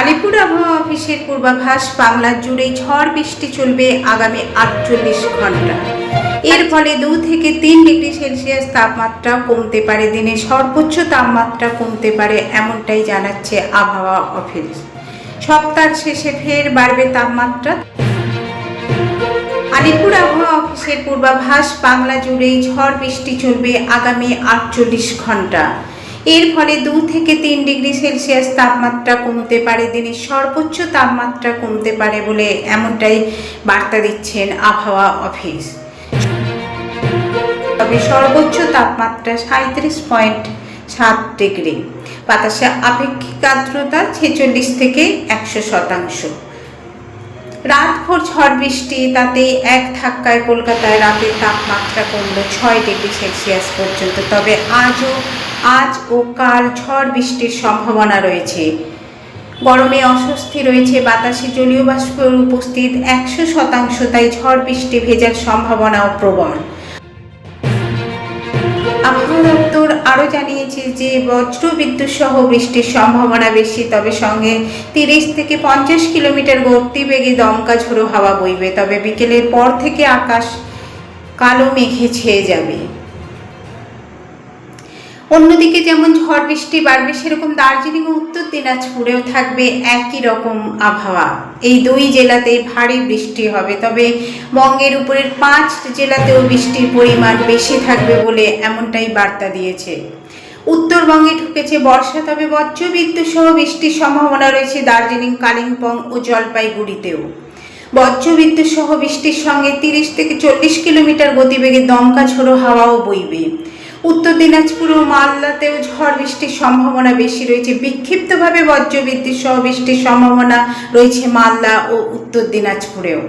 আলিপুর আবহাওয়া অফিসের পূর্বাভাস বাংলা জুড়ে ঝড় বৃষ্টি চলবে আগামী আটচল্লিশ ঘণ্টা। এর ফলে দু থেকে তিন ডিগ্রি সেলসিয়াস তাপমাত্রা কমতে পারে দিনে, সর্বোচ্চ তাপমাত্রা কমতে পারে এমনটাই জানাচ্ছে আবহাওয়া অফিস। সপ্তাহ শেষে ফের বাড়বে তাপমাত্রা। আলিপুর আবহাওয়া অফিসের পূর্বাভাস, বাংলা জুড়েই ঝড় বৃষ্টি চলবে আগামী আটচল্লিশ ঘণ্টা। এর ফলে দু থেকে তিন ডিগ্রি সেলসিয়াস তাপমাত্রা কমতে পারে, দিনের সর্বোচ্চ তাপমাত্রা কমতে পারে বলে এমনটাই বার্তা দিচ্ছেন আবহাওয়া অফিস। তবে সর্বোচ্চ তাপমাত্রা সাঁত্রিশ পয়েন্ট সাত ডিগ্রি। বাতাসে আপেক্ষিক আর্দ্রতা ছেচল্লিশ থেকে একশো শতাংশ। রাতভর ঝড় বৃষ্টি, তাতে এক ধাক্কায় কলকাতায় রাতের তাপমাত্রা কমলো ছয় ডিগ্রি সেলসিয়াস পর্যন্ত। তবে আজও আজ ও কাল ঝড় বৃষ্টির সম্ভাবনা রয়েছে। গরমে অস্বস্তি রয়েছে, বাতাসে জলীয় বাষ্পের উপস্থিত একশো শতাংশ, তাই ঝড় বৃষ্টি ভেজার সম্ভাবনাও প্রবল। আবহাওয়া আরও জানিয়েছে যে বজ্র বিদ্যুৎ সহ বৃষ্টির সম্ভাবনা বেশি, তবে সঙ্গে তিরিশ থেকে পঞ্চাশ কিলোমিটার গতিবেগে দমকা ঝোড়ো হাওয়া বইবে। তবে বিকেলের পর থেকে আকাশ কালো মেঘে ছেয়ে যাবে। অন্যদিকে যেমন ঝড় বৃষ্টি, বাড়বে সেরকম দার্জিলিং ও উত্তর দিনাজপুরেও থাকবে একই রকম আবহাওয়া। এই দুই জেলাতেই ভারী বৃষ্টি হবে, তবে বঙ্গের উপরের পাঁচ জেলাতেও বৃষ্টির পরিমাণ বেশি থাকবে বলে এমনটাই বার্তা দিয়েছে। উত্তরবঙ্গে ঢুকেছে বর্ষা, তবে বজ্রবিদ্যুৎ সহ বৃষ্টির সম্ভাবনা রয়েছে দার্জিলিং, কালিম্পং ও জলপাইগুড়িতেও। বজ্রবিদ্যুৎ সহ বৃষ্টির সঙ্গে তিরিশ থেকে চল্লিশ কিলোমিটার গতিবেগে দমকা ঝোড়ো হাওয়াও বইবে। উত্তর দিনাজপুর ও মালদাতেও ঝড় বৃষ্টির সম্ভাবনা বেশি রয়েছে। বিক্ষিপ্তভাবে বজ্রবিদ্যুৎ সহ বৃষ্টির সম্ভাবনা রয়েছে মালদা ও উত্তর দিনাজপুরেও।